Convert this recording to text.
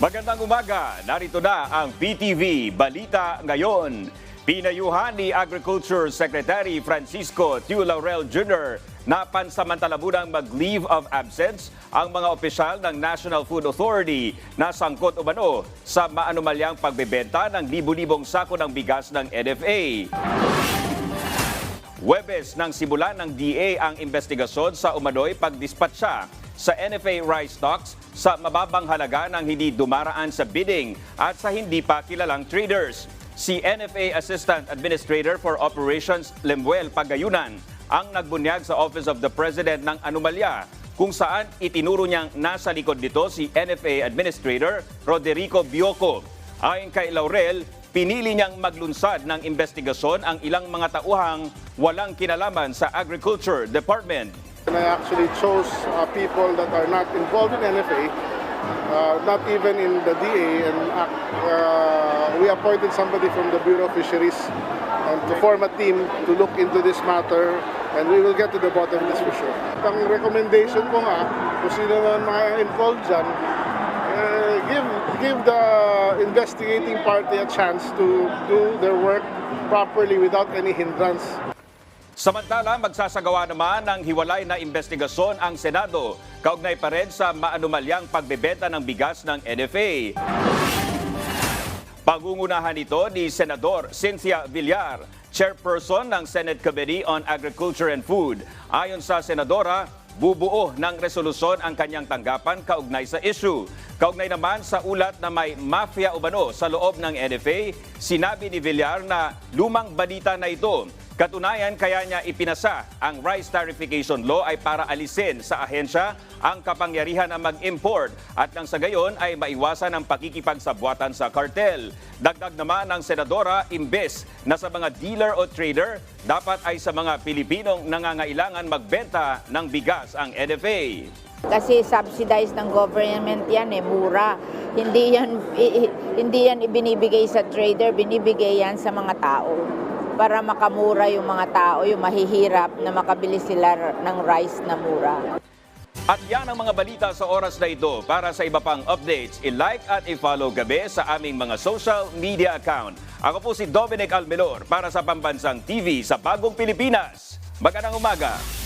Magandang umaga, narito na ang PTV Balita Ngayon. Pinayuhan ni Agriculture Secretary Francisco Tiu Laurel Jr. na pansamantala munang mag-leave of absence ang mga opisyal ng National Food Authority na sangkot umano sa maanumalyang pagbebenta ng libu-libong sako ng bigas ng NFA. Webes nang simulan ng DA ang investigasyon sa umano'y pagdispatsa sa NFA rice stocks sa mababang halaga ng hindi dumaraan sa bidding at sa hindi pa kilalang traders. Si NFA Assistant Administrator for Operations Lemuel Pagayunan ang nagbunyag sa Office of the President ng anomalya kung saan itinuro niyang nasa likod nito si NFA Administrator Roderico Bioco. Ayon kay Laurel, pinili niyang maglunsad ng investigasyon ang ilang mga tauhang walang kinalaman sa Agriculture Department. And I actually chose uh, people that are not involved in NFA, uh, not even in the DA, and uh, we appointed somebody from the Bureau of Fisheries um, to form a team to look into this matter, and we will get to the bottom of this for sure. Ang recommendation ko nga, kung sino man mga involved dyan, uh, give, give the investigating party a chance to do their work properly without any hindrance. Samantala, magsasagawa naman ng hiwalay na investigasyon ang Senado kaugnay pa rin sa maanumalyang pagbebenta ng bigas ng NFA. Pangungunahan ito ni Senador Cynthia Villar, chairperson ng Senate Committee on Agriculture and Food. Ayon sa senadora, bubuo ng resolusyon ang kanyang tanggapan kaugnay sa issue. Kaugnay naman sa ulat na may mafia umano sa loob ng NFA, sinabi ni Villar na lumang balita na ito. Katunayan kaya niya ipinasa ang rice tarification law ay para alisin sa ahensya ang kapangyarihan na mag-import at nang sa gayon ay maiwasan ang pakikipagsabwatan sa kartel. Dagdag naman ng senadora, imbes na sa mga dealer o trader, dapat ay sa mga Pilipinong nangangailangan magbenta ng bigas ang NFA. Kasi subsidized ng government yan eh, mura. Hindi yan, hindi yan ibinibigay sa trader, binibigay yan sa mga tao. Para makamura yung mga tao, yung mahihirap na makabili sila ng rice na mura. At yan ang mga balita sa oras na ito. Para sa iba pang updates, i-like at i-follow gabi sa aming mga social media account. Ako po si Dominic Almelor para sa Pambansang TV sa Bagong Pilipinas. Magandang umaga!